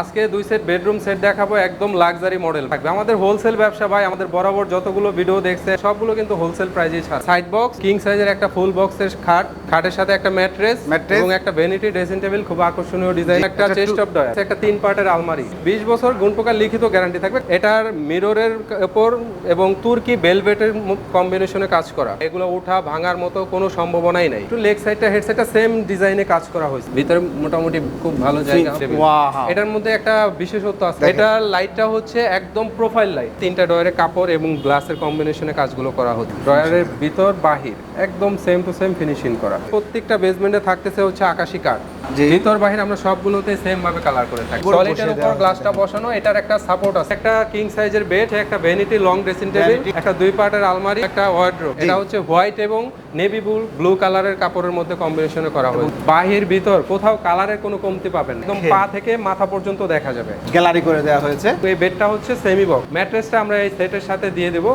আজকে দুই set bedroom set দেখাবো একদম লাক্সারি মডেল থাকবে। আমাদের হোলসেল ব্যবসা ভাই আমাদের বরাবর যতগুলো ভিডিও দেখছে সবগুলো কিন্তু হোলসেল প্রাইজে ছাড়। সাইড বক্স কিং সাইজের একটা ফুল বক্সের খাট খাটের সাথে একটা ম্যাট্রেস এবং একটা ভ্যানিটি ড্রেসিং টেবিল খুব আকর্ষণীয় ডিজাইন একটা চেস্ট অফ ডয়ার একটা তিন পার্টের আলমারি। 20 বছর গুণপোকার লিখিত গ্যারান্টি থাকবে। এটার মিররের উপর এবং তুর্কি বেলভেটের কম্বিনেশনে কাজ করা। এগুলো উঠা ভাঙার মতো কোনো সম্ভাবনাই নাই। একটু লেগ সাইডটা হেড সাইডটা সেম ডিজাইনে কাজ করা হয়েছে। ভিতরে মোটামুটি খুব ভালো জায়গা. এটার মধ্যে একটা বিশেষত্ব আছে। এটা লাইটটা হচ্ছে একদম প্রোফাইল লাইট তিনটা ডয়ারে কাপড় এবং গ্লাসের কম্বিনেশনে কাজগুলো করা হচ্ছে। ডয়ারের ভিতর বাহির একদম সেম টু সেম ফিনিশিং করা। প্রত্যেকটা বেসমেন্টে থাকতেছে হচ্ছে আকাশি কাঠ। ভিতর বাহির আমরা সবগুলোতে সেম ভাবে কালার করে থাকি। সলিডের উপর গ্লাসটা বসানো এটার একটা সাপোর্ট আছে। একটা কিং সাইজের বেড একটা ভ্যানিটি লং ড্রেসিং টেবিল একটা দুই পার্টের আলমারি একটা ওয়ার্ড্রোব এটা হচ্ছে হোয়াইট এবং নেভি ব্লু ব্লু কালারের কাপড়ের মধ্যে কম্বিনেশনে করা হয়েছে বাহির ভিতর কোথাও কালারের কোনো কমতি পাবেন একদম হ্যাঁ। পা থেকে মাথা পর্যন্ত দেখা যাবে। গ্যালারি করে দেওয়া হয়েছে। এই বেডটা হচ্ছে সেমি বক্স ম্যাট্রেসটা আমরা এই সেটের সাথে দিয়ে দেবো।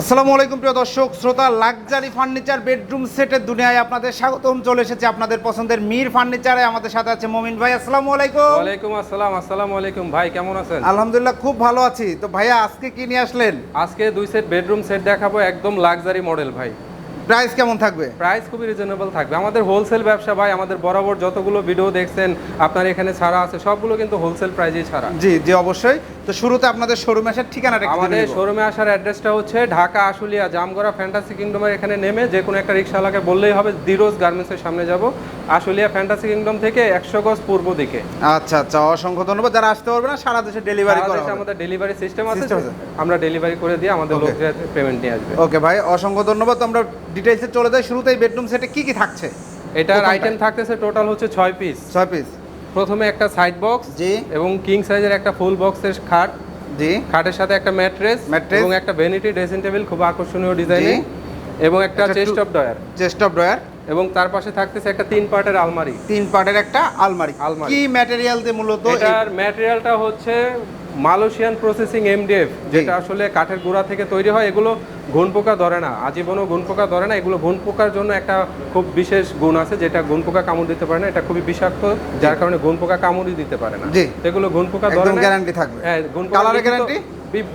আসসালামু আলাইকুম প্রিয় দর্শক শ্রোতা লাক্সারি ফার্নিচার বেডরুম সেটের দুনিয়ায় আপনাদের স্বাগতম। চলে এসেছে আপনাদের পছন্দের মীর ফার্নিচারে। আমাদের সাথে আছে মমিন ভাই আসসালামু আলাইকুম। ওয়ালাইকুম আসসালাম আসসালামু আলাইকুম। ভাই কেমন আছেন? আলহামদুলিল্লাহ খুব ভালো আছি। তো ভাইয়া আজকে কি নিয়ে আসলেন? আজকে দুই সেট বেডরুম সেট দেখাবো একদম লাক্সারি মডেল ভাই। প্রাইস কেমন থাকবে? প্রাইস খুবই রিজনেবল থাকবে। আমাদের হোলসেল ব্যবসা ভাই আমাদের বরাবর যতগুলো ভিডিও দেখছেন আপনার এখানে ছাড়া আছে সবগুলো কিন্তু হোলসেল প্রাইজেই ছাড়া। জি জি অবশ্যই। তো শুরুতে আপনাদের শোরুমে আসার ঠিকানাটা আমাদের শোরুমে আসার অ্যাড্রেসটা হচ্ছে ঢাকা আশুলিয়া জামগড়া ফ্যান্টাসি কিংডমের এখানে নেমে যে কোনো একটা রিক্সাওয়ালাকে বললেই হবে দিরোজ গার্মেন্টসের সামনে যাব। আশুলিয়া ফ্যান্টাসি কিংডম থেকে একশো গজ পূর্ব দিকে। আচ্ছা আচ্ছা অসংখ্য ধন্যবাদ। যারা আসতে পারবে না সারা দেশে ডেলিভারি করা আমাদের ডেলিভারি সিস্টেম আছে আমরা ডেলিভারি করে দিয়ে আমাদের Okay. পেমেন্ট নিয়ে আসবে। ওকে ভাই অসংখ্য ধন্যবাদ। আমরা ডিটেইলসে চলে যাই। শুরুতেই বেডরুম সেটে কি কি থাকছে? এটার আইটেম থাকতেছে টোটাল হচ্ছে ছয় পিস ছয় পিস প্রথমে একটা সাইড বক্স জি। এবং কিং সাইজের একটা ফুল বক্সের খাট। জি। খাটের সাথে একটা ম্যাট্রেস ম্যাট্রেস এবং একটা ভ্যানিটি ড্রেসিং টেবিল খুব আকর্ষণীয় ডিজাইনে এবং একটা chest of drawer chest of drawer এবং তার পাশে থাকতেছে একটা তিন পার্টের আলমারি। তিন পার্টের একটা আলমারি। আলমারি। কি ম্যাটেরিয়াল দিয়ে মূলত এটার ম্যাটেরিয়ালটা হচ্ছে মালয়েশিয়ান প্রসেসিং এমডিএফ যেটা আসলে কাঠের গুঁড়া থেকে তৈরি হয় এগুলো ঘুন পোকা ধরে না। আজীবনও ঘুন পোকা ধরে না এগুলো ঘুন পোকার জন্য একটা খুব বিশেষ গুণ আছে যেটা ঘুন পোকা কামড় দিতে পারে না এটা খুবই বিষাক্ত যার কারণে ঘুন পোকা কামড়ই দিতে পারে না। এগুলো ঘুন পোকা ধরে না। গ্যারান্টি থাকবে। হ্যাঁ ঘুন কালারের গ্যারান্টি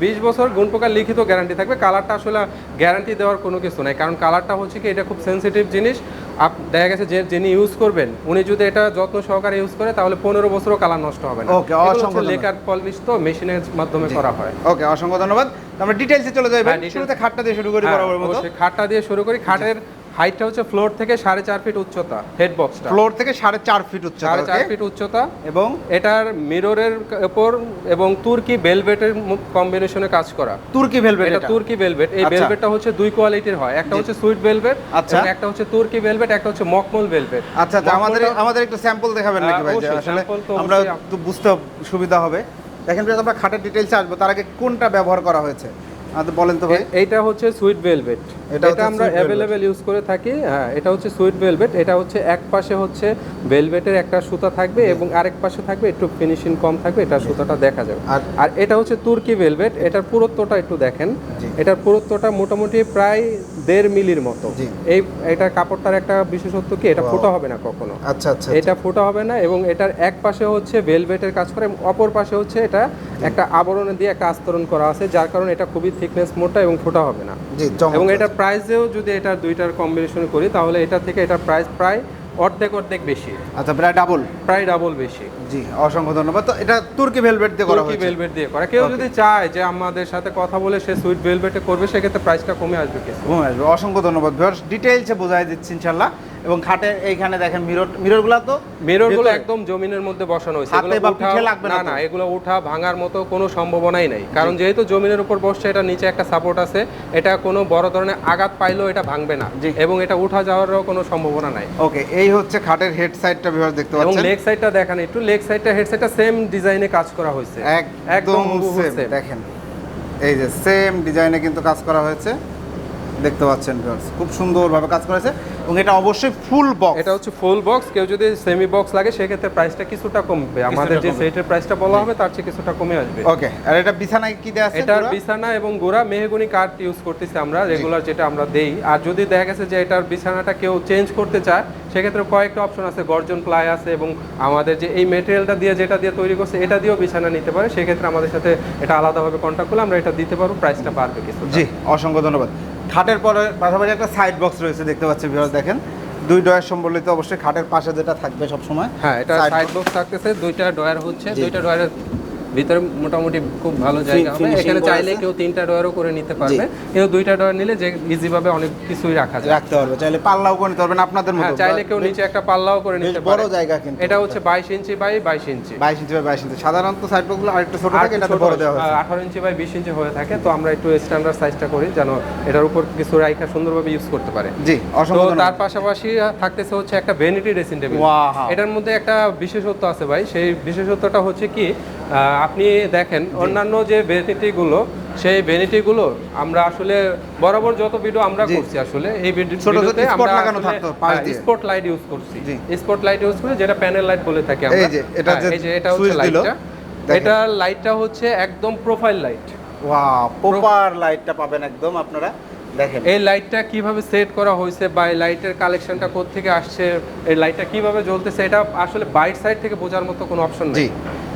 বিশ বছর গুণ পোকার লিখিত গ্যারান্টি থাকবে। কালারটা আসলে গ্যারান্টি দেওয়ার কোনো কিছু নাই। কারণ কালারটা হচ্ছে কি এটা খুব সেন্সিটিভ জিনিস। আপ দেখা গেছে যে যিনি ইউজ করবেন উনি যদি এটা যত্ন সহকারে ইউজ করে তাহলে পনেরো বছরও কালার নষ্ট হবে না। এগুলো অসংখ্য লেকার পলিশ তো মেশিনের মাধ্যমে করা হয়। ওকে অসংখ্য ধন্যবাদ। আমরা ডিটেইলসে চলে যাই হ্যাঁ, শুরুতে খাটটা দিয়ে শুরু করি হ্যাঁ, বরাবর মতো খাটটা দিয়ে শুরু করি। খাটের হাইটটা হচ্ছে ফ্লোর থেকে সাড়ে চার ফিট উচ্চতা হেড বক্সটা ফ্লোর থেকে সাড়ে চার ফিট উচ্চতা সাড়ে চার ফিট উচ্চতা। এবং? এটার মিররের উপর এবং তুর্কি বেলভেটের কম্বিনেশনে কাজ করা। তুর্কি ভেলভেট এটা তুর্কি ভেলভেট এই আচ্ছা। ভেলভেটটা হচ্ছে দুই কোয়ালিটির হয়। একটা হচ্ছে সুইট ভেলভেট আচ্ছা। একটা হচ্ছে তুর্কি ভেলভেট একটা হচ্ছে মকমল ভেলভেট আচ্ছা আচ্ছা আমাদের আমাদের একটু স্যাম্পল দেখাবেন নাকি হ্যাঁ, ভাই? আসলে আমরা একটু বুঝতে সুবিধা হবে। দেখেন আমরা খাটের ডিটেইলসে আসব। তার আগে কোনটা ব্যবহার করা হয়েছে? বলেন তো ভাই। এইটা হচ্ছে সুইট ভেলভেট এটা আমরা অ্যাভেলেবেল ইউজ করে থাকি। হ্যাঁ এটা হচ্ছে সুইট ভেলভেট এটা হচ্ছে এক পাশে হচ্ছে ভেলভেটের একটা সুতা থাকবে এবং আরেক পাশে থাকবে একটু ফিনিশিং কম থাকবে এটা সুতাটা দেখা যাবে। আর- আর এটা হচ্ছে তুর্কি ভেলভেট এটার পুরুত্বটা একটু দেখেন। এটার পুরুত্বটা মোটামুটি প্রায় দেড় মিলির মতো। এই এটা কাপড়টার একটা বিশেষত্ব কি? এটা ফোটা হবে না কখনো। আচ্ছা আচ্ছা এটা ফোটা হবে না এবং এটার এক পাশে হচ্ছে ভেলভেটের কাজ করে এবং অপর পাশে হচ্ছে এটা একটা আবরণ দিয়ে একটা আস্তরণ করা আছে যার কারণে এটা খুবই থিকনেস মোটা এবং ফোটা হবে না। জি এবং এটার প্রাইসেও যদি এটা দুইটার কম্বিনেশন করি তাহলে এটা থেকে এটা প্রাইস প্রায় অর্ধেক অর্ধেক বেশি। আচ্ছা প্রায় ডাবল প্রায় ডাবল বেশি। জি অসংখ্য ধন্যবাদ। তো এটা তুর্কি ভেলভেট দিয়ে করা তুর্কি ভেলভেট দিয়ে করা। কেউ যদি চায় যে আমাদের সাথে কথা বলে সে সুইট ভেলভেটে করবে সেক্ষেত্রে প্রাইসটা কমে আসবে কিছু ঘুম আসবে। অসংখ্য ধন্যবাদ ভিউয়ার্স ডিটেইলসে বোঝাই দিচ্ছি ইনশাল্লাহ এবং খাটে এইখানে দেখেন মিরর মিররগুলো তো মিররগুলো ভেতরে? একদম জমিনের মধ্যে বসানো হয়েছে। হাতে বা পিঠে লাগবে না না এগুলো উঠা ভাঙার মতো কোনো সম্ভাবনাই নাই। কারণ যেহেতু জমিনের উপর বসছে এটা নিচে একটা সাপোর্ট আছে। এটা কোনো বড় ধরনের আঘাত পাইলেও এটা ভাঙবে না। এবং এটা উঠা যাওয়ারও কোনো সম্ভাবনা নাই। ওকে এই হচ্ছে খাটের হেড সাইডটা ভিউয়ার্স দেখতে এবং পাচ্ছেন। লেগ সাইডটা দেখান একটু লেগ সাইডটা হেড সাইডটা সেম ডিজাইনে কাজ করা হয়েছে। একদম সেম। দেখেন। এই যে সেম ডিজাইনে কিন্তু কাজ করা হয়েছে। দেখতে পাচ্ছেন ভিউয়ার্স খুব সুন্দরভাবে কাজ করেছে এবং এটা অবশ্যই ফুল বক্স এটা হচ্ছে ফুল বক্স কেউ যদি সেমি বক্স লাগে সেক্ষেত্রে প্রাইসটা কিছুটা কমবে। আমাদের যে। সেটের প্রাইসটা বলা হবে তার চেয়ে কিছুটা কমে আসবে। ওকে আর এটা বিছানায় কি দেওয়া আছে পুরো? বিছানা এবং গোড়া মেহগুনি কাঠ ইউজ করতেছি আমরা রেগুলার যেটা আমরা দেই। আর যদি দেখা গেছে যে এটার বিছানাটা কেউ চেঞ্জ করতে চায় সেক্ষেত্রে কয়েকটা অপশন আছে। গর্জন প্লাই আছে এবং আমাদের যে এই মেটেরিয়ালটা দিয়ে যেটা দিয়ে তৈরি করছে এটা দিয়েও বিছানা নিতে পারে। সেক্ষেত্রে আমাদের সাথে এটা আলাদাভাবে কন্ট্যাক্ট করলে আমরা এটা দিতে পারব। প্রাইসটা বাড়বে কিছু জি অসংখ্য ধন্যবাদ। খাটের পরে পাশাপাশি একটা সাইড বক্স রয়েছে দেখতে পাচ্ছি ভিউয়ার্স দেখেন। দুই ডয়ার সম্বলিত অবশ্যই খাটের পাশে যেটা থাকবে সব সময় হ্যাঁ এটা সাইড বক্স থাকতেছে দুইটা ডয়ার হচ্ছে দুইটা ডয়ারের ভিতরে মোটামুটি খুব ভালো জায়গা হবে। এখানে চাইলে কেউ তিনটা ডয়ারও করে নিতে পারবে। কেউ দুইটা ডয়ার নিলে যে ইজি ভাবে অনেক কিছুই রাখা যায়। রাখতে পারবে। চাইলে পাল্লাও করে নিতে পারবেন আপনাদের মতো। হ্যাঁ চাইলে কেউ নিচে একটা পাল্লাও করে নিতে বড় জায়গা কিন্তু। এটা হচ্ছে বাইশ ইঞ্চি বাই বাইশ ইঞ্চি। বাইশ ইঞ্চি বাই বাইশ ইঞ্চি। সাধারণত সাইড বক্সগুলো আরেকটু ছোট থাকে এটাতে বড় দেওয়া হয়েছে। আঠারো ইঞ্চি বাই বিশ ইঞ্চি হয়ে থাকে। তো আমরা একটু স্ট্যান্ডার্ড সাইজটা করি যেন এটার উপর কিছু রাইখা সুন্দরভাবে ইউজ করতে পারে। জি তো তার পাশাপাশি থাকতেছে হচ্ছে একটা ভ্যানিটি ড্রেসিং টেবিল. এটার মধ্যে একটা বিশেষত্ব আছে ভাই। সেই বিশেষত্বটা হচ্ছে কি আপনি দেখেন অন্যান্য যে ভ্যানিটি গুলো সেই ভ্যানিটি গুলো আমরা আসলে বরাবর যত ভিডিও আমরা করছি আসলে এই ভিডিওতে আমরা। স্পট লাইট ইউজ করছি। স্পট লাইট ইউজ করে যেটা প্যানেল লাইট বলে থাকি আমরা। এই যে, এটা হ্যাঁ, যে এটা হচ্ছে লাইটটা এটা লাইটটা হচ্ছে একদম প্রোফাইল লাইট ওয়াও প্রপার লাইটটা পাবেন একদম আপনারা। দেখেন। এই লাইটটা কীভাবে সেট করা হয়েছে বা এই লাইটের কালেকশনটা থেকে আসছে এই লাইটটা কীভাবে জ্বলতেছে এটা আসলে বাইট সাইড থেকে বোঝার মতো কোনো অপশন নেই।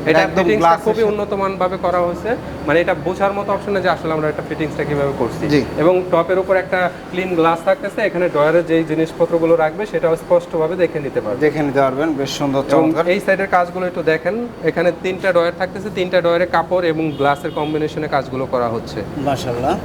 এটা একদম ফিটিংসটা খুবই। উন্নত মান ভাবে করা হয়েছে। মানে এটা বোঝার মতো অপশন যে আসলে আমরা একটা ফিটিংসটা কীভাবে করছি। এবং টপের উপর একটা ক্লিন গ্লাস থাকতেছে এখানে ডয়ারের যেই জিনিসপত্রগুলো রাখবে সেটাও স্পষ্টভাবে দেখে নিতে পারবে। দেখে নিতে পারবেন বেশ সুন্দর চমৎকার। এই সাইডের কাজগুলো একটু দেখেন এখানে তিনটা ডয়ার থাকতেছে তিনটা ডয়ারে কাপড় এবং গ্লাসের কম্বিনেশনে কাজগুলো করা হচ্ছে। মাশাআল্লাহ।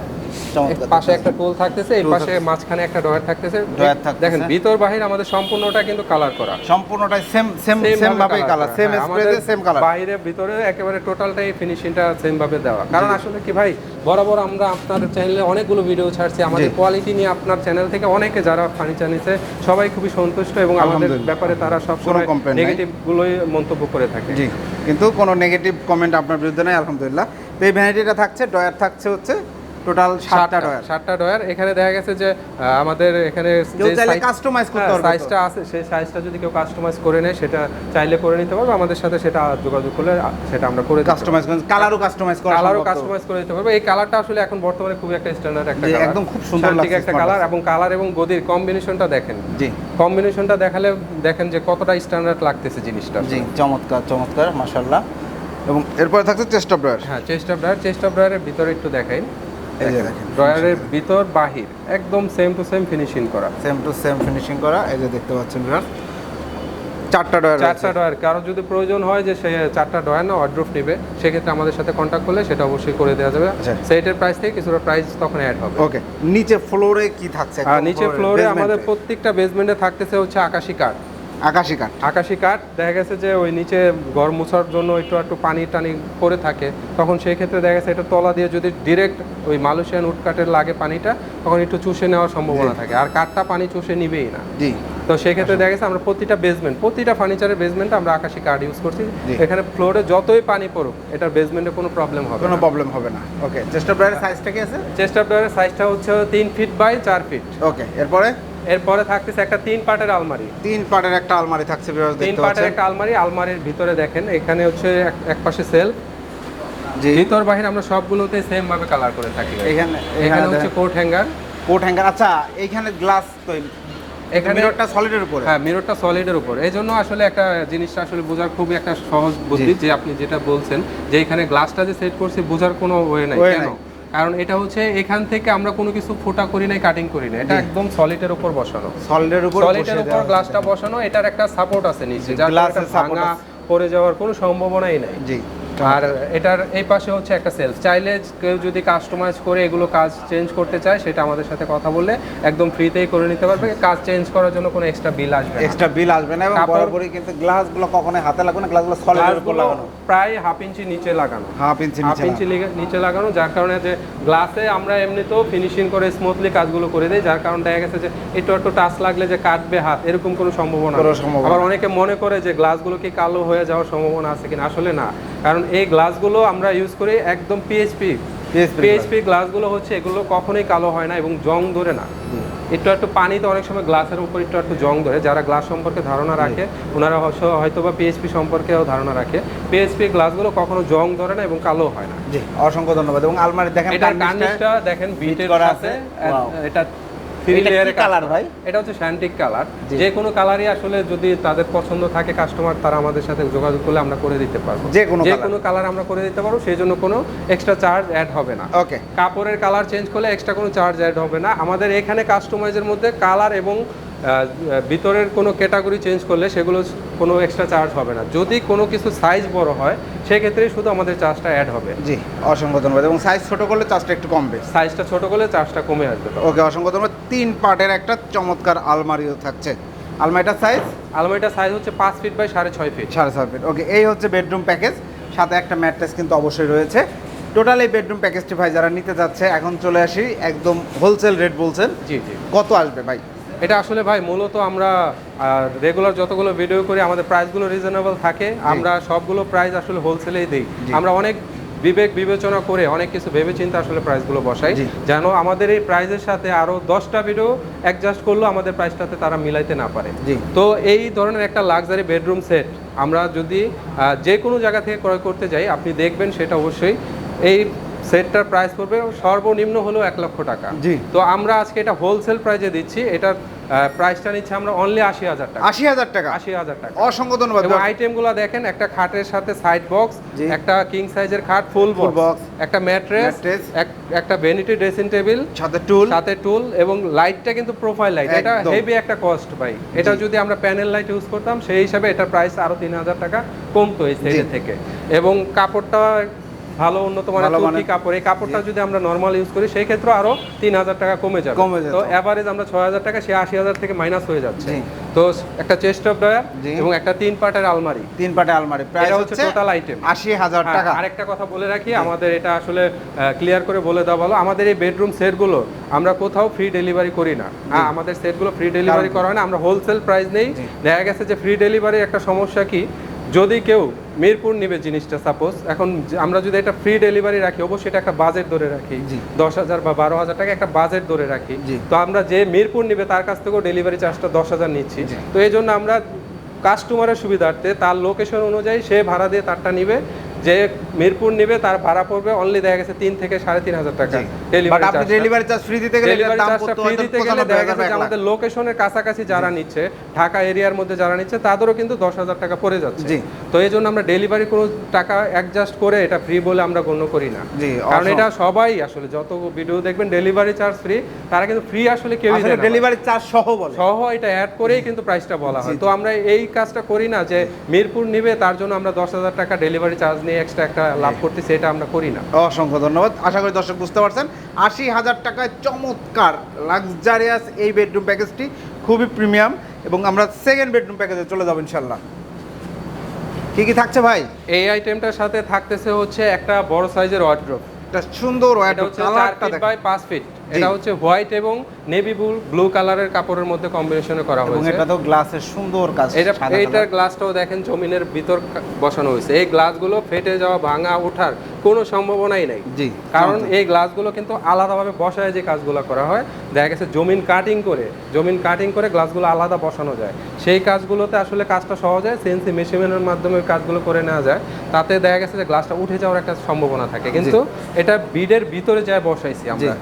পাশে একটা টুল থাকতেছে এই পাশে মাঝখানে একটা ডয়ার থাকতেছে। ডয়ার থাকতেছে। দেখেন ভিতর বাহির আমাদের সম্পূর্ণটা কিন্তু কালার করা। সম্পূর্ণটাই সেম সেম সেম ভাবে কালার সেম স্প্রে আমাদের সেম কালার বাইরে ভিতরে একেবারে টোটালটাই ফিনিশিংটা সেম ভাবে দেওয়া। কারণ আসলে কি ভাই বরাবর আমরা আপনার চ্যানেলে অনেকগুলো ভিডিও ছাড়ছি। আমাদের কোয়ালিটি নিয়ে আপনার চ্যানেল থেকে অনেকে যারা ফার্নিচার নিচ্ছে সবাই খুবই সন্তুষ্ট এবং আমাদের ব্যাপারে তারা সবসময়। নেগেটিভ গুলোই মন্তব্য করে থাকে। জি কিন্তু কোনো নেগেটিভ কমেন্ট আপনার বিরুদ্ধে নাই আলহামদুলিল্লাহ। তো এই ভ্যানিটিটা থাকছে ডয়ার থাকছে হচ্ছে টোটাল সাতটা ডয়ার সাতটা ডয়ার এখানে দেখা গেছে যে আমাদের এখানে কাস্টমাইজ করতে হ্যাঁ, পারবে সাইজটা আছে সেই সাইজটা যদি কেউ কাস্টমাইজ করে নেয় সেটা চাইলে করে নিতে পারবে। আমাদের সাথে সেটা যোগাযোগ করলে সেটা আমরা করে কাস্টমাইজ কালারও কাস্টমাইজ করা কালারও কাস্টমাইজ করে দিতে পারবে। এই কালারটা আসলে এখন বর্তমানে খুব একটা স্ট্যান্ডার্ড একটা কালার একদম খুব সুন্দর লাগছে, একটা কালার এবং কালার এবং গদির কম্বিনেশনটা দেখেন। জি। কম্বিনেশনটা দেখালে দেখেন যে কতটা স্ট্যান্ডার্ড লাগতেছে জিনিসটা। জি চমৎকার চমৎকার মাশাআল্লাহ। এবং এরপরে থাকছে চেস্ট অফ ডয়ার হ্যাঁ chest of drawer chest of ড্রয়ারের ভিতরে একটু দেখাই। দেখেন ড্রয়ারের ভিতর বাহির একদম সেম টু সেম ফিনিশিং করা। সেম টু সেম ফিনিশিং করা এই যে দেখতে পাচ্ছেন ভিউয়ার চারটা ডয়ার চারটা ডয়ার কারও যদি প্রয়োজন হয় যে সে চারটা ডয়ার না অর্ড্রোফ নেবে সেক্ষেত্রে আমাদের সাথে কন্ট্যাক্ট করলে সেটা অবশ্যই করে দেওয়া যাবে। আচ্ছা। সেটের প্রাইস থেকে কিছুটা প্রাইস তখন অ্যাড হবে। ওকে নিচে ফ্লোরে কি থাকছে? নিচে ফ্লোরে আমাদের? প্রত্যেকটা বেসমেন্টে থাকতেছে হচ্ছে আকাশি কাঠ। আকাশি কাঠ। আকাশি কাঠ। দেখা গেছে যে ওই নিচে ঘর মোছার জন্য একটু একটু পানি টানি করে থাকে। তখন সেই ক্ষেত্রে দেখা গেছে এটা তলা দিয়ে যদি ডিরেক্ট ওই মালয়েশিয়ান উড কাঠের লাগে পানিটা তখন একটু চুষে নেওয়ার সম্ভাবনা থাকে। আর কাঠটা পানি চুষে নিবেই না। জি। তো সেই ক্ষেত্রে দেখা গেছে আমরা প্রতিটা বেসমেন্ট প্রতিটা ফার্নিচারের বেসমেন্ট আমরা আকাশি কাঠ ইউজ করছি। এখানে ফ্লোরে যতই পানি পড়ুক এটার বেসমেন্টে কোনো প্রবলেম হবে কোনো প্রবলেম হবে না। ওকে চেস্ট অফ ডয়ারের সাইজটা কি আছে? চেস্ট অফ ডোরের সাইজটা হচ্ছে তিন ফিট বাই চার ফিট ওকে এরপরে? এরপরে থাকতেছে একটা তিন পার্টের আলমারি। তিন পার্টের একটা আলমারি থাকছে তিন পার্টের পাচ্ছেন। একটা আলমারি আলমারির ভিতরে দেখেন এখানে হচ্ছে এক- পাশে সেল। জি। ভিতর বাহির আমরা সবগুলোতে সেম ভাবে কালার করে থাকি। এখানে এখানে হচ্ছে কোট হ্যাঙ্গার কোট হ্যাঙ্গার আচ্ছা এইখানে গ্লাস তো এখানে মিররটা সলিডের উপরে? হ্যাঁ মিররটা সলিডের উপর। এই জন্য আসলে একটা জিনিসটা আসলে বোঝার খুবই একটা সহজ বুদ্ধি যে আপনি যেটা বলছেন যে এখানে গ্লাসটা যে সেট করছি বোঝার কোনো ওয়ে নাই। কেন। কারণ এটা হচ্ছে এখান থেকে আমরা কোনো কিছু ফোটা করি নাই কাটিং করি না এটা। একদম সলিডের উপর বসানো। সলিডের উপর সলিডের উপর গ্লাসটা বসানো এটার একটা সাপোর্ট আছে নিচে। যার গ্লাসের ভাঙা। পড়ে যাওয়ার কোনো সম্ভাবনাই নাই। জি। আর এটার এই পাশে হচ্ছে একটা সেলফ চাইলে কেউ যদি কাস্টমাইজ করে এগুলো কাজ চেঞ্জ করতে চায় সেটা আমাদের সাথে কথা বললে একদম ফ্রিতেই করে নিতে পারবে। কাজ চেঞ্জ করার জন্য কোনো এক্সট্রা বিল আসবে এক্সট্রা বিল আসবে না এবং বরাবরই কিন্তু গ্লাসগুলো কখনোই হাতে লাগবে না গ্লাসগুলো সলিডের উপর লাগানো। প্রায় হাফ ইঞ্চি নিচে লাগানো। হাফ ইঞ্চি হাফ নিচে ইঞ্চি নিচে লাগানো যার কারণে যে গ্লাসে আমরা এমনিতেও ফিনিশিং করে স্মুথলি কাজগুলো করে দিই যার কারণে দেখা গেছে যে একটু একটু টাচ লাগলে যে কাটবে হাত এরকম কোনো। সম্ভাবনা আবার অনেকে মনে করে যে গ্লাসগুলো কি কালো হয়ে যাওয়ার সম্ভাবনা আছে কিনা? আসলে না। কারণ এই গ্লাসগুলো আমরা ইউজ করি একদম পিএইচপি পিএইচপি গ্লাসগুলো হচ্ছে এগুলো কখনোই কালো হয় না এবং জং ধরে না। একটু একটু পানিতে অনেক সময় গ্লাসের উপর একটু একটু জং ধরে। যারা গ্লাস সম্পর্কে ধারণা রাখে ওনারা হয়তো- বা পিএইচপি সম্পর্কেও ধারণা রাখে। পিএইচপি গ্লাসগুলো কখনো জং ধরে না এবং কালো হয় না। জি অসংখ্য ধন্যবাদ। এবং আলমারি দেখেন এটা কার্নিশটা- দেখেন বিটের আছে। এটা কালার ভাই? এটা হচ্ছে স্যান্টিক কালার যে কোনো কালারই আসলে যদি তাদের পছন্দ থাকে কাস্টমার তারা আমাদের সাথে যোগাযোগ করলে আমরা করে দিতে পারব। যে কোনো যে কোনো কালার আমরা করে দিতে পারব সেই জন্য কোনো এক্সট্রা চার্জ অ্যাড হবে না। ওকে কাপড়ের কালার চেঞ্জ করলে এক্সট্রা কোনো চার্জ অ্যাড হবে না। আমাদের এখানে কাস্টমাইজের মধ্যে কালার এবং ভিতরের কোনো ক্যাটাগরি চেঞ্জ করলে সেগুলো কোনো এক্সট্রা চার্জ হবে না। যদি কোনো কিছু সাইজ বড় হয় সেক্ষেত্রে শুধু আমাদের চার্জটা অ্যাড হবে। জি অসংখ্য ধন্যবাদ। এবং সাইজ ছোটো করলে চার্জটা একটু কমবে। সাইজটা ছোট করলে চার্জটা কমে আসবে ওকে অসংখ্য ধন্যবাদ। তিন পার্টের একটা চমৎকার আলমারিও থাকছে। আলমারিটার সাইজ আলমারিটার সাইজ হচ্ছে পাঁচ ফিট বাই সাড়ে ছয় ফিট সাড়ে ছয় ফিট ওকে এই হচ্ছে বেডরুম প্যাকেজ সাথে একটা ম্যাট্রেস কিন্তু অবশ্যই রয়েছে। টোটাল এই বেডরুম প্যাকেজটি ভাই যারা নিতে যাচ্ছে এখন চলে আসি একদম হোলসেল রেট বলছেন জি জি। কত আসবে ভাই? এটা আসলে ভাই মূলত আমরা রেগুলার যতগুলো ভিডিও করি আমাদের প্রাইসগুলো রিজনেবল থাকে। আমরা সবগুলো প্রাইস আসলে হোলসেলেই দিই। আমরা অনেক বিবেক বিবেচনা করে অনেক কিছু ভেবে চিন্তে আসলে প্রাইসগুলো বসাই। যেন আমাদের এই প্রাইসের সাথে আরও দশটা ভিডিও অ্যাডজাস্ট করলেও আমাদের প্রাইসটাতে তারা মিলাইতে না পারে। জি। তো এই ধরনের একটা লাক্সারি বেডরুম সেট আমরা যদি যে কোনো জায়গা থেকে ক্রয় করতে যাই আপনি দেখবেন সেটা অবশ্যই এই সেটটার প্রাইস পড়বে সর্বনিম্ন হলো এক লক্ষ টাকা। জি। তো আমরা আজকে এটা হোলসেল প্রাইসে দিচ্ছি। এটার প্রাইসটা নিচ্ছে আমরা অনলি আশি হাজার টাকা। আশি হাজার টাকা। আশি হাজার টাকা। অসংখ্য ধন্যবাদ এবং আইটেমগুলো দেখেন একটা খাটের সাথে সাইড বক্স। একটা কিং সাইজের খাট ফুল বক্স একটা ম্যাট্রেস একটা ভ্যানিটি ড্রেসিং টেবিল সাথে টুল সাথে টুল এবং লাইটটা কিন্তু প্রোফাইল লাইট এটা। হেভি একটা কস্ট ভাই। এটা যদি আমরা প্যানেল লাইট ইউজ করতাম সেই হিসাবে এটার প্রাইস আরও তিন হাজার টাকা কমতো এই থেকে। এবং কাপড়টা ভালো উন্নত মানের তুর্কি কাপড়। এই কাপড়টা যদি আমরা নর্মাল ইউজ করি সেই ক্ষেত্রে আরও তিন হাজার টাকা কমে যাবে। কমে যেত। তো এভারেজ আমরা ছয় হাজার টাকা সে আশি হাজার থেকে মাইনাস হয়ে যাচ্ছে। তো একটা চেস্ট অফ ডয়ার এবং একটা তিন পার্টের আলমারি। তিন পাটের আলমারি। প্রাইস হচ্ছে হচ্ছে টোটাল আইটেম আশি হাজার হ্যাঁ, টাকা। আরেকটা কথা বলে রাখি আমাদের এটা আসলে ক্লিয়ার করে বলে দেওয়া ভালো। আমাদের এই বেডরুম সেটগুলো আমরা কোথাও ফ্রি ডেলিভারি করি না। হ্যাঁ আমাদের সেটগুলো ফ্রি ডেলিভারি করা হয় না। আমরা হোলসেল প্রাইস নেই। দেখা গেছে যে ফ্রি ডেলিভারি একটা সমস্যা কি? যদি কেউ মিরপুর নিবে জিনিসটা সাপোজ এখন আমরা যদি একটা ফ্রি ডেলিভারি রাখি অবশ্যই এটা একটা বাজেট ধরে রাখি। দশ হাজার বা বারো হাজার টাকা একটা বাজেট ধরে রাখি। তো আমরা যে মিরপুর নেবে তার কাছ থেকেও ডেলিভারি চার্জটা দশ হাজার নিচ্ছি। তো এই জন্য আমরা কাস্টমারের সুবিধার্থে তার লোকেশন অনুযায়ী সে ভাড়া দিয়ে তারটা নিবে। যে মিরপুর নিবে তার ভাড়া পড়বে অনলি দেখা গেছে তিন থেকে সাড়ে তিন হাজার টাকা। ডেলিভারি চার্জ ফ্রি দিতে গেলে ফ্রি দিতে গেলে দেখা গেছে যে আমাদের লোকেশনের কাছাকাছি যারা নিচ্ছে ঢাকা এরিয়ার মধ্যে যারা নিচ্ছে তাদেরও কিন্তু দশ হাজার টাকা পড়ে যাচ্ছে। তো এই জন্য আমরা ডেলিভারি কোনো টাকা অ্যাডজাস্ট করে এটা ফ্রি বলে আমরা গণ্য করি না। কারণ এটা সবাই আসলে যত ভিডিও দেখবেন ডেলিভারি চার্জ ফ্রি তারা কিন্তু ফ্রি আসলে কেউ ডেলিভারি চার্জ সহ বলে। সহ এটা অ্যাড করেই কিন্তু প্রাইসটা বলা হয়। তো আমরা এই কাজটা করি না যে মিরপুর নিবে তার জন্য আমরা দশ হাজার টাকা ডেলিভারি চার্জ নিয়ে এক্সট্রা একটা লাভ করতেছি এটা আমরা করি না। অসংখ্য ধন্যবাদ। আশা করি দর্শক বুঝতে পারছেন আশি হাজার টাকায় চমৎকার লাক্সারিয়াস এই বেডরুম প্যাকেজটি খুবই প্রিমিয়াম এবং আমরা সেকেন্ড বেডরুম প্যাকেজে চলে যাব ইনশাল্লাহ কি কি থাকছে ভাই? এই আইটেমটার সাথে থাকতেছে হচ্ছে একটা বড় সাইজের ওয়ার্ড্রোপ একটা সুন্দর ওয়াইড চার কালারটা ফিট বাই পাঁচ ফিট এটা হচ্ছে হোয়াইট এবং নেভি ব্লু ব্লু কালারের কাপড়ের মধ্যে কম্বিনেশনে করা হয়েছে। এটা তো গ্লাসের সুন্দর কাজ এটা এইটার গ্লাসটাও দেখেন জমিনের ভিতর বসানো হয়েছে। এই গ্লাসগুলো ফেটে যাওয়া ভাঙা ওঠার কোনো সম্ভাবনাই নাই। জি কারণ। এই গ্লাসগুলো কিন্তু আলাদাভাবে বসায় যে কাজগুলো করা হয়। দেখা গেছে জমিন কাটিং করে জমিন কাটিং করে গ্লাসগুলো আলাদা বসানো যায়। সেই কাজগুলোতে আসলে কাজটা সহজ হয় সিএনসি মেশিনের মাধ্যমে কাজগুলো করে নেওয়া যায়। তাতে দেখা গেছে যে গ্লাসটা উঠে যাওয়ার একটা সম্ভাবনা থাকে। কিন্তু এটা বিডের ভিতরে যায় বসাইছি আমরা।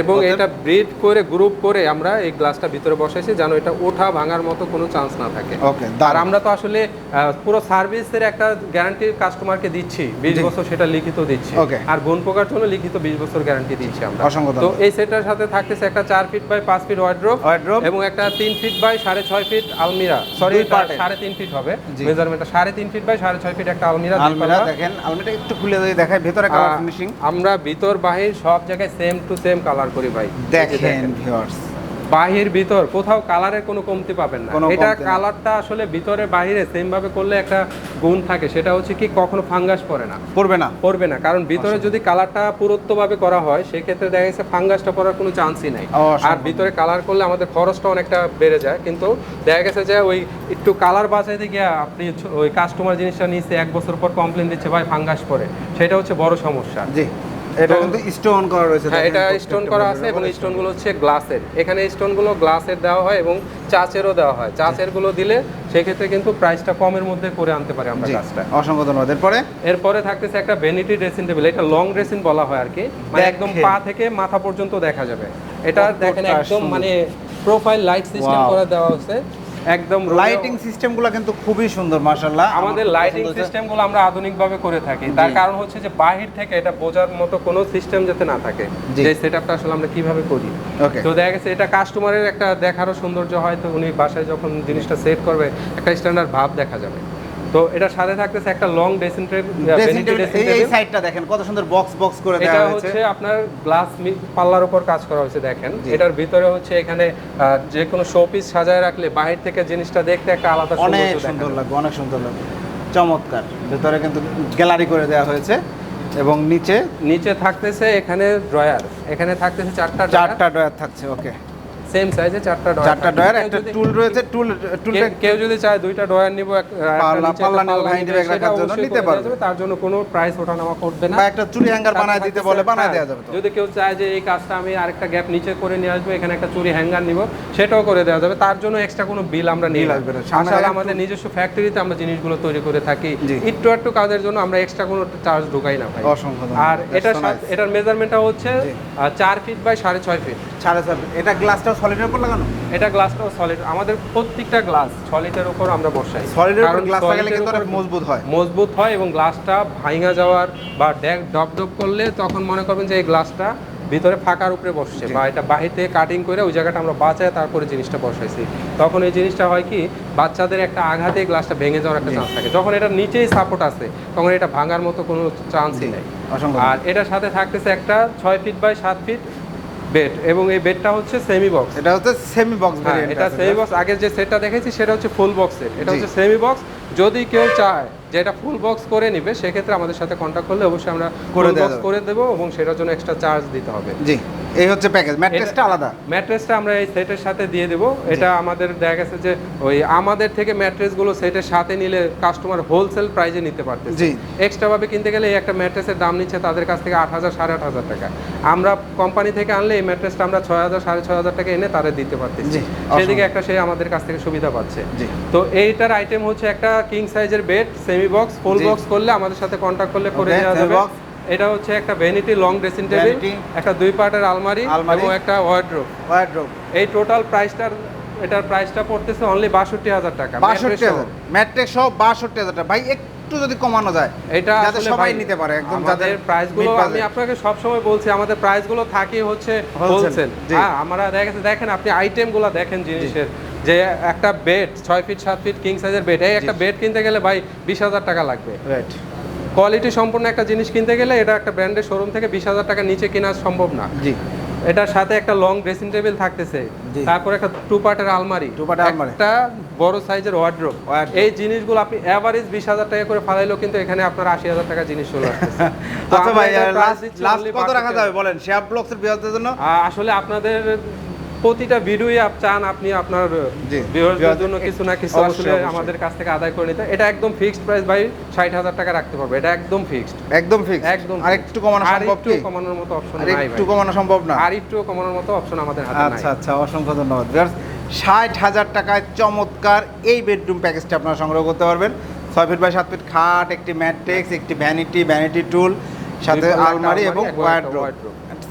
এবং এটা ব্রিড করে গ্রুপ করে আমরা এই গ্লাসটা ভিতরে বসাইছি যেন এটা ওঠা ভাঙার মতো কোনো চান্স না থাকে। ওকে আর আমরা তো আসলে পুরো সার্ভিসের একটা গ্যারান্টি কাস্টমারকে দিচ্ছি বিশ বছর সেটা লিখিত দিচ্ছি। আর গুণ পোকার জন্য লিখিত বিশ বছর গ্যারান্টি দিচ্ছি আমরা। তো এই সেটার সাথে থাকতেছে একটা চার ফিট বাই পাঁচ ফিট ওয়ার্ড্রোপ। এবং একটা তিন ফিট বাই সাড়ে ছয় ফিট আলমিরা। সরি। সাড়ে তিন ফিট হবে। মেজারমেন্টটা সাড়ে তিন ফিট বাই সাড়ে ছয় ফিট একটা আলমিরা আলমিরা দেখেন আলমিরা একটু খুলে দেখায় ভেতরে কালার ফিনিশিং আমরা ভিতর বাহির সব জায়গায় সেম টু সেম কালার করি ভাই। দেখেন ভিউয়ার্স বাহির ভিতর কোথাও কালারের কোনো কমতি পাবেন না। এটা কালারটা আসলে ভিতরে বাহিরে সেম ভাবে করলে একটা গুণ থাকে। সেটা হচ্ছে কি কখনো ফাঙ্গাস পড়ে না। পড়বে না। পড়বে না। কারণ ভিতরে যদি কালারটা পুরুত্ব ভাবে করা হয় সেক্ষেত্রে দেখা গেছে ফাঙ্গাসটা পড়ার কোনো চান্সই নাই। আর ভিতরে কালার করলে আমাদের খরচটা অনেকটা বেড়ে যায়। কিন্তু দেখা গেছে যে ওই একটু কালার বাঁচাইতে গিয়ে আপনি ওই কাস্টমার জিনিসটা নিচ্ছে এক বছর পর কমপ্লেন দিচ্ছে ভাই ফাঙ্গাস পরে সেটা হচ্ছে বড় সমস্যা। জি। এটা কিন্তু স্টোন করা রয়েছে হ্যাঁ এটা স্টোন করা আছে এবং স্টোনগুলো হচ্ছে গ্লাসের এখানে স্টোনগুলো গ্লাসের দেওয়া হয় এবং চাচেরও দেওয়া হয়। চাচেরগুলো দিলে সেক্ষেত্রে কিন্তু প্রাইসটা কমের মধ্যে করে আনতে পারি আমরা কাজটা অসংখ্য ধন্যবাদ। এরপরে? এরপরে থাকতেছে একটা ভ্যানিটি ড্রেসিং টেবিল এটা লং ড্রেসিং বলা হয় আর কি। মানে একদম পা থেকে মাথা পর্যন্ত দেখা যাবে। এটা দেখেন একদম মানে প্রোফাইল লাইট সিস্টেম. করে দেওয়া হচ্ছে একদম লাইটিং সিস্টেমগুলো কিন্তু খুবই সুন্দর মাশাআল্লাহ। আমাদের লাইটিং সিস্টেমগুলো আমরা আধুনিকভাবে করে থাকি। তার কারণ হচ্ছে যে বাহির থেকে এটা বোঝার মতো কোনো সিস্টেম যাতে না থাকে। যে সেটআপটা আসলে আমরা কীভাবে করি। ওকে তো দেখা গেছে এটা কাস্টমারের একটা দেখারও সৌন্দর্য হয়। তো উনি বাসায় যখন জিনিসটা সেট করবে একটা স্ট্যান্ডার্ড ভাব দেখা যাবে। তো এটার সাথে থাকতেছে একটা লং ড্রেসিং টেবিল এই সাইডটা দেখেন কত সুন্দর বক্স বক্স করে এটা দেওয়া হয়েছে। হচ্ছে আপনার গ্লাস পাল্লার উপর কাজ করা হয়েছে দেখেন। এটার ভিতরে হচ্ছে এখানে যে কোনো শোপিস সাজায় রাখলে বাহির থেকে জিনিসটা দেখতে একটা আলাদা অনেক সুন্দর। লাগবে অনেক সুন্দর লাগবে। চমৎকার। ভেতরে কিন্তু গ্যালারি করে দেওয়া হয়েছে এবং নিচে নিচে থাকতেছে এখানে ড্রয়ার এখানে থাকতেছে চারটা চারটা ড্রয়ার থাকছে ওকে সেম সাইজে চারটা ড্রয়ার চারটা ড্রয়ার একটা টুল রয়েছে টুল টুলটা কেউ যদি চায় দুইটা ড্রয়ার নিব পাল্লা- পাল্লা নিব, ভাঙিয়ে নিবে, দিবে, রাখার জন্য নিতে পারবে। তার জন্য কোনো প্রাইস ওঠানামা করবে না। বা একটা চুরি হ্যাঙ্গার বানায় দিতে বলে বানায় হ্যাঁ, দেওয়া যাবে তো। যদি কেউ চায় যে এই কাজটা আমি আরেকটা গ্যাপ নিচে করে নিয়ে আসব এখানে একটা চুরি হ্যাঙ্গার নিব সেটাও করে দেওয়া যাবে। তার জন্য এক্সট্রা কোনো বিল আমরা নিই Bill না। আসবে না। আসলে আমাদের নিজস্ব ফ্যাক্টরিতে আমরা জিনিসগুলো তৈরি করে থাকি। একটু একটু কাজের জন্য আমরা এক্সট্রা কোনো চার্জ ঢুকাই না ভাই। অসংখ্য আর That's এটার মেজারমেন্টটা হচ্ছে। চার ফিট বাই সাড়ে ছয় ফিট সাড়ে চার feet। এটা গ্লাসটাও সলিডের উপর লাগানো? এটা গ্লাসটাও সলিড আমাদের প্রত্যেকটা গ্লাস সলিডের উপর আমরা বসাই। সলিডের উপর গ্লাস লাগালে কিন্তু অনেক মজবুত হয়। মজবুত হয় এবং গ্লাসটা ভাঙা যাওয়ার বা ড্যাক ডপ ডপ করলে তখন মনে করবেন যে এই গ্লাসটা ভিতরে ফাঁকার উপরে বসছে বা এটা বাহির থেকে কাটিং করে ওই জায়গাটা আমরা বাঁচায় তারপরে জিনিসটা বসাইছি। তখন এই জিনিসটা হয় কি বাচ্চাদের একটা আঘাতে গ্লাসটা ভেঙে যাওয়ার একটা চান্স থাকে। যখন এটা নিচেই সাপোর্ট আছে তখন এটা ভাঙার মতো কোনো চান্সই নেই। অসংখ্য আর এটার সাথে থাকতেছে একটা ছয় ফিট বাই সাত ফিট বেড এবং এই বেডটা হচ্ছে সেমি বক্স এটা হচ্ছে সেমি বক্স ভেরিয়েন্ট এটা সেমি বক্স আগের যে সেটটা দেখেছি সেটা হচ্ছে ফুল বক্সের এটা হচ্ছে সেমি বক্স যদি কেউ চায় যে এটা ফুল বক্স করে নিবে সেক্ষেত্রে আমাদের সাথে কন্ট্যাক্ট করলে অবশ্যই আমরা করে বক্স করে দেবো এবং সেটার জন্য এক্সট্রা চার্জ দিতে হবে। জি। এই হচ্ছে প্যাকেজ ম্যাট্রেসটা আলাদা। ম্যাট্রেসটা আমরা এই সেটের সাথে দিয়ে দেবো। এটা আমাদের দেখা গেছে যে ওই আমাদের থেকে ম্যাট্রেসগুলো সেটের সাথে নিলে কাস্টমার হোলসেল প্রাইজে নিতে পারতেছে। জি। এক্সট্রা ভাবে কিনতে গেলে এই একটা ম্যাট্রেসের দাম নিচ্ছে তাদের কাছ থেকে আট হাজার সাড়ে আট হাজার টাকা। আমরা কোম্পানি থেকে আনলে এই ম্যাট্রেসটা আমরা ছয় হাজার সাড়ে ছয় হাজার টাকা এনে তাদের দিতে পারতেছি। জি, সেদিকে একটা সে আমাদের কাছ থেকে সুবিধা পাচ্ছে। জি। তো এইটার আইটেম হচ্ছে একটা কিং সাইজের bed semi box full box করলে আমাদের সাথে কন্ট্যাক্ট করলে করে দেওয়া যাবে। এটা হচ্ছে একটা ভ্যানিটি লং ড্রেসিং টেবিল একটা দুই পার্টের আলমারি। এবং একটা ওয়ার্ড্রোব ওয়ার্ড্রোব এই টোটাল প্রাইসটার এটার প্রাইসটা পড়তেছে অনলি বাষট্টি হাজার টাকা। বাষট্টি। হাজার। ম্যাট্রেস সহ বাষট্টি হাজার টাকা। ভাই একটু যদি কমানো যায় এটা যাতে সবাই নিতে পারে একদম যাদের প্রাইসগুলো আমি আপনাকে সবসময় বলছি আমাদের প্রাইসগুলো থাকে হচ্ছে হোলসেল হ্যাঁ আমরা দেখা গেছে দেখেন আপনি আইটেমগুলো দেখেন জিনিসের যে একটা বেড ছয় ফিট সাত ফিট কিং সাইজের বেড এই একটা বেড কিনতে গেলে ভাই বিশ হাজার টাকা লাগবে। রাইট কোয়ালিটি সম্পূর্ণ একটা জিনিস কিনতে গেলে এটা একটা ব্র্যান্ডের শোরুম থেকে বিশ হাজার টাকা নিচে কেনা সম্ভব না। জি। এটার সাথে একটা লং ড্রেসিং টেবিল থাকতেছে। তারপর একটা টু পার্টের আলমারি। Two part আলমারি। একটা বড় সাইজের ওয়ার্ড্রোব। এই জিনিসগুলো আপনি এভারেজ বিশ হাজার টাকা করে ফালাইলেও কিন্তু এখানে আপনার আশি হাজার টাকা জিনিস চলে আসতেছে। তো আচ্ছা ভাই লাস্ট কত রাখা যাবে বলেন শেয়ার ব্লগসের বিয়ারদের জন্য? আসলে আপনাদের প্রতিটা ভিডিওই আপ চান আপনি আপনার ভিউয়ারদের জন্য কিছু না কিছু আসলে আমাদের কাছ থেকে আদায় করে নিতে এটা একদম ফিক্সড প্রাইস ভাই ষাট হাজার টাকা রাখতে পারবে এটা একদম ফিক্সড একদম ফিক্স একদম আর একটু কমানো আর সম্ভব একটু কি? কমানোর মতো অপশন নাই একটু কমানো সম্ভব না। আর একটু কমানোর মতো অপশন আমাদের হাতে নাই। আচ্ছা আচ্ছা অসংখ্য ধন্যবাদ। ষাট হাজার টাকায় চমৎকার এই বেডরুম প্যাকেজটা আপনারা সংগ্রহ করতে পারবেন। ছয় ফিট বাই সাত ফিট খাট একটি ম্যাট্রিক্স একটি ভ্যানিটি ভ্যানিটি টুল সাথে একটা আলমারি এবং ওয়ার্ড্রোব।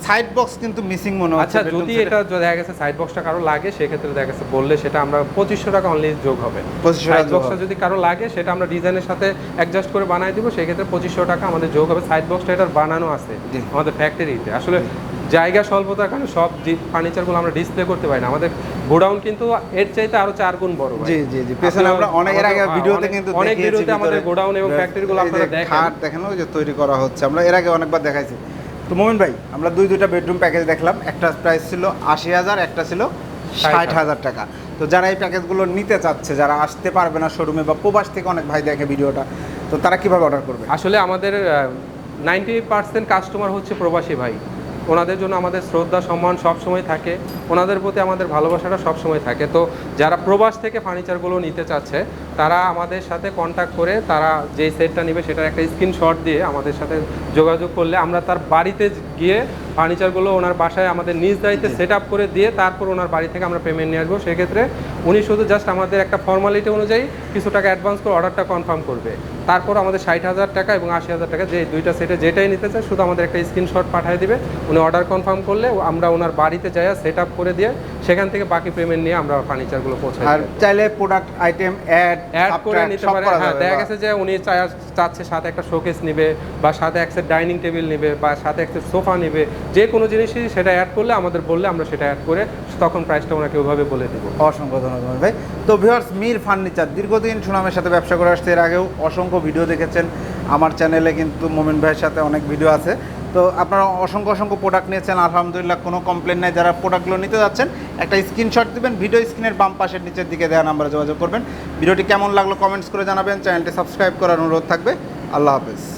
সাইড বক্স কিন্তু মিসিং মনে হচ্ছে আচ্ছা যদি এটা দেখা গেছে সাইড বক্সটা কারও লাগে সেক্ষেত্রে দেখা গেছে বললে সেটা আমরা পঁচিশশো টাকা অনলি যোগ হবে। 2500 সাইড বক্সটা যদি কারও লাগে সেটা আমরা ডিজাইনের সাথে অ্যাডজাস্ট করে বানাই দিব সেক্ষেত্রে পঁচিশশো টাকা আমাদের যোগ হবে। সাইড বক্সটা এটার বানানো আছে আমাদের ফ্যাক্টরিতে আসলে জায়গা স্বল্পতার কারণে সব ফার্নিচারগুলো আমরা ডিসপ্লে করতে পারি না। আমাদের গোডাউন কিন্তু এর চাইতে আরও চার গুণ বড় জি জি জি। পেছনে আমরা অনেক এর আগে ভিডিওতে কিন্তু অনেক ভিডিওতে আমাদের গোডাউন এবং ফ্যাক্টরিগুলো আপনারা দেখেন। খাট দেখেন ওই যে তৈরি করা হচ্ছে। আমরা এর আগে অনেকবার দেখাইছি। তো মোমিন ভাই আমরা দুই দুইটা বেডরুম প্যাকেজ দেখলাম। একটা প্রাইস ছিল আশি হাজার একটা ছিল ষাট হাজার। টাকা। তো যারা এই প্যাকেজগুলো নিতে চাচ্ছে যারা আসতে পারবে না শোরুমে বা প্রবাস থেকে অনেক ভাই দেখে ভিডিওটা তো তারা কীভাবে অর্ডার করবে? আসলে আমাদের নাইনটি পার্সেন্ট কাস্টমার হচ্ছে প্রবাসী ভাই। ওনাদের জন্য আমাদের শ্রদ্ধা সম্মান সবসময় থাকে। ওনাদের প্রতি আমাদের ভালোবাসাটা সব সময় থাকে। তো যারা প্রবাস থেকে ফার্নিচারগুলো নিতে চাচ্ছে তারা আমাদের সাথে কন্ট্যাক্ট করে তারা যে সেটটা নেবে সেটার একটা স্ক্রিনশট দিয়ে আমাদের সাথে যোগাযোগ করলে আমরা তার বাড়িতে গিয়ে ফার্নিচারগুলো ওনার বাসায় আমাদের নিজ দায়িত্বে সেট আপ করে দিয়ে তারপর ওনার বাড়ি থেকে আমরা পেমেন্ট নিয়ে আসব। সেক্ষেত্রে উনি শুধু জাস্ট আমাদের একটা ফর্মালিটি অনুযায়ী কিছু টাকা অ্যাডভান্স করে অর্ডারটা কনফার্ম করবে। তারপর আমাদের ষাট হাজার টাকা এবং আশি হাজার টাকা যে দুইটা সেটে যেটাই নিতে চায় শুধু আমাদের একটা স্ক্রিনশট পাঠিয়ে দিবে। উনি অর্ডার কনফার্ম করলে আমরা ওনার বাড়িতে যাই সেট আপ করে দিয়ে সেখান থেকে বাকি পেমেন্ট নিয়ে আমরা ফার্নিচারগুলো পৌঁছাই আর চাইলে প্রোডাক্ট আইটেম অ্যাড অ্যাড করে নিতে পারে। হ্যাঁ দেখা গেছে যে উনি চাচ্ছে সাথে একটা শোকেস নিবে বা সাথে একটা ডাইনিং টেবিল নেবে বা সাথে একটা সোফা নেবে যে কোনো জিনিসই সেটা অ্যাড করলে আমাদের বললে আমরা সেটা অ্যাড করে তখন প্রাইসটা ওনাকে ওইভাবে বলে দেবো। অসংখ্য ধন্যবাদ ভাই। তো ভিউয়ার্স মির ফার্নিচার দীর্ঘদিন সুনামের সাথে ব্যবসা করে আসছে এর আগেও অসংখ্য ভিডিও দেখেছেন। আমার চ্যানেলে কিন্তু মোমিন ভাইয়ের সাথে অনেক ভিডিও আছে। তো আপনারা অসংখ্য অসংখ্য প্রোডাক্ট নিয়েছেন, আলহামদুলিল্লাহ কোনো কমপ্লেন নাই। যারা প্রোডাক্টগুলো নিতে যাচ্ছেন, একটা স্ক্রিনশট দিবেন ভিডিও স্ক্রিনের বাম পাশের নিচের দিকে দেওয়া নাম্বারে যোগাযোগ করবেন। ভিডিওটি কেমন লাগল কমেন্টস করে জানাবেন। চ্যানেলটি সাবস্ক্রাইব করার অনুরোধ থাকবে। আল্লাহ হাফেজ।